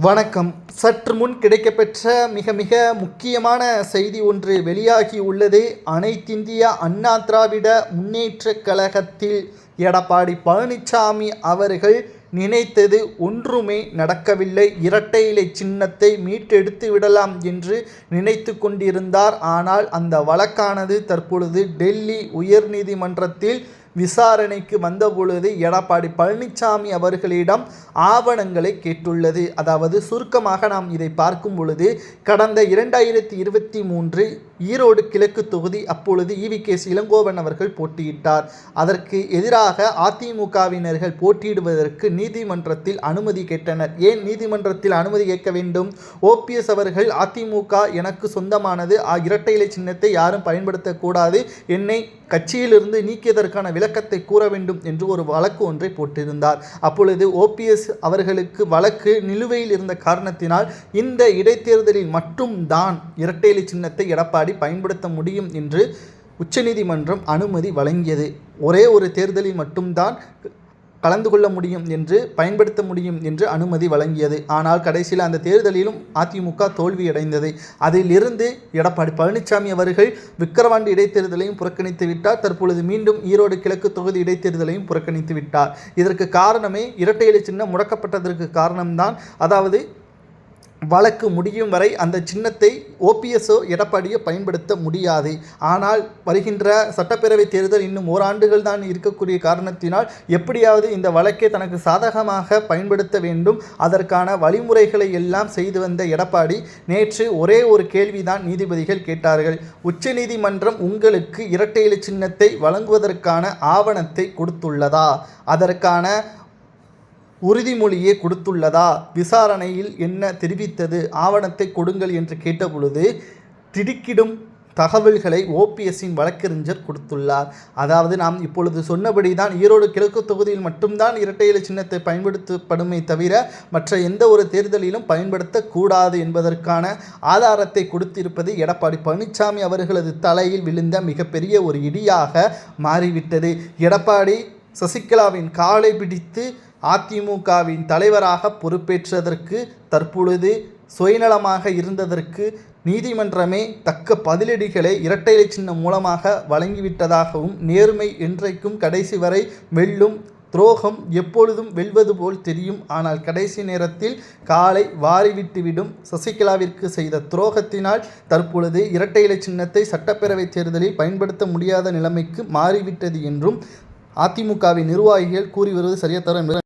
வணக்கம். சற்று முன் கிடைக்கப்பெற்ற மிக மிக முக்கியமான செய்தி ஒன்று வெளியாகி உள்ளது. அனைத்திந்திய அண்ணா திராவிட முன்னேற்றக் கழகத்தில் எடப்பாடி பழனிசாமி அவர்கள் நினைத்தது ஒன்றுமே நடக்கவில்லை. இரட்டை இலை சின்னத்தை மீட்டெடுத்து விடலாம் என்று நினைத்து கொண்டிருந்தார். ஆனால் அந்த வழக்கானது தற்பொழுது டெல்லி உயர்நீதிமன்றத்தில் விசாரணைக்கு வந்தபொழுது எடப்பாடி பழனிசாமி அவர்களிடம் ஆவணங்களை கேட்டுள்ளது. அதாவது சுருக்கமாக நாம் இதை பார்க்கும் பொழுது கடந்த இரண்டாயிரத்தி இருபத்தி மூன்று ஈரோடு கிழக்கு தொகுதி அப்பொழுது இவி கே இளங்கோவன் அவர்கள் போட்டியிட்டார். அதற்கு எதிராக அதிமுகவினர்கள் போட்டியிடுவதற்கு நீதிமன்றத்தில் அனுமதி கேட்டனர். ஏன் நீதிமன்றத்தில் அனுமதி கேட்க வேண்டும்? ஓபிஎஸ் அவர்கள் அதிமுக எனக்கு சொந்தமானது ஆ, இரட்டை இலை சின்னத்தை யாரும் பயன்படுத்தக்கூடாது. என்னை கட்சியிலிருந்து நீக்கியதற்கான விளக்கத்தை கூற வேண்டும் என்று ஒரு வழக்கு ஒன்றை போட்டிருந்தார். அப்பொழுது ஓபிஎஸ் அவர்களுக்கு வழக்கு நிலுவையில் இருந்த காரணத்தினால் இந்த இடைத்தேர்தலில் மட்டும்தான் இரட்டை சின்னத்தை எடப்பாடி பயன்படுத்த முடியும் என்று உச்சநீதிமன்றம் அனுமதி வழங்கியது. ஒரே ஒரு தேர்தலில் மட்டும்தான் கலந்து கொள்ள முடியும் என்று பயன்படுத்த முடியும் என்று அனுமதி வழங்கியது. ஆனால் கடைசியில் அந்த தேர்தலிலும் அதிமுக தோல்வியடைந்தது. அதிலிருந்து எடப்பாடி பழனிசாமி அவர்கள் விக்கிரவாண்டி இடைத்தேர்தலையும் புறக்கணித்து விட்டார். தற்பொழுது மீண்டும் ஈரோடு கிழக்கு தொகுதி இடைத்தேர்தலையும் புறக்கணித்து விட்டார். இதற்கு காரணமே இரட்டை இலை சின்னம் முடக்கப்பட்டதற்கு காரணம்தான். அதாவது வழக்கு முடியும் வரை அந்த சின்னத்தை ஓபிஎஸ்ஓ எடப்பாடியோ பயன்படுத்த முடியாது. ஆனால் வருகின்ற சட்டப்பேரவை தேர்தல் இன்னும் ஓராண்டுகள் தான் இருக்கக்கூடிய காரணத்தினால் எப்படியாவது இந்த வழக்கை தனக்கு சாதகமாக பயன்படுத்த வேண்டும். அதற்கான வழிமுறைகளை எல்லாம் செய்து வந்த எடப்பாடி நேற்று ஒரே ஒரு கேள்விதான் நீதிபதிகள் கேட்டார்கள். உச்சநீதிமன்றம் உங்களுக்கு இரட்டை இலை சின்னத்தை வழங்குவதற்கான ஆவணத்தை கொடுத்துள்ளதா? அதற்கான உறுதிமொழியே கொடுத்துள்ளதா? விசாரணையில் என்ன தெரிவித்தது? ஆவணத்தை கொடுங்கள் என்று கேட்டபொழுது திடுக்கிடும் தகவல்களை ஓபிஎஸ்ஸின் வழக்கறிஞர் கொடுத்துள்ளார். அதாவது நாம் இப்பொழுது சொன்னபடி தான் ஈரோடு கிழக்கு தொகுதியில் மட்டும்தான் இரட்டை இலை சின்னத்தை பயன்படுத்தப்படுமே தவிர மற்ற எந்த ஒரு தேர்தலிலும் பயன்படுத்தக்கூடாது என்பதற்கான ஆதாரத்தை கொடுத்திருப்பது எடப்பாடி பழனிசாமி அவர்களது தலையில் விழுந்த மிகப்பெரிய ஒரு இடியாக மாறிவிட்டது. எடப்பாடி சசிகலாவின் காலை பிடித்து அதிமுகவின் தலைவராக பொறுப்பேற்றதற்கு தற்பொழுது சுயநலமாக இருந்ததற்கு நீதிமன்றமே தக்க பதிலடிகளை இரட்டையலை சின்னம் மூலமாக வழங்கிவிட்டதாகவும் நேர்மை என்றைக்கும் கடைசி வரை வெல்லும் துரோகம் எப்பொழுதும் வெல்வது போல் தெரியும். ஆனால் கடைசி நேரத்தில் காலை வாரிவிட்டுவிடும் சசிகலாவிற்கு செய்த துரோகத்தினால் தற்பொழுது இரட்டை இலை சின்னத்தை சட்டப்பேரவைத் தேர்தலில் பயன்படுத்த முடியாத நிலைமைக்கு மாறிவிட்டது என்றும் அதிமுகவின் நிர்வாகிகள் கூறி வருவது சரியா தர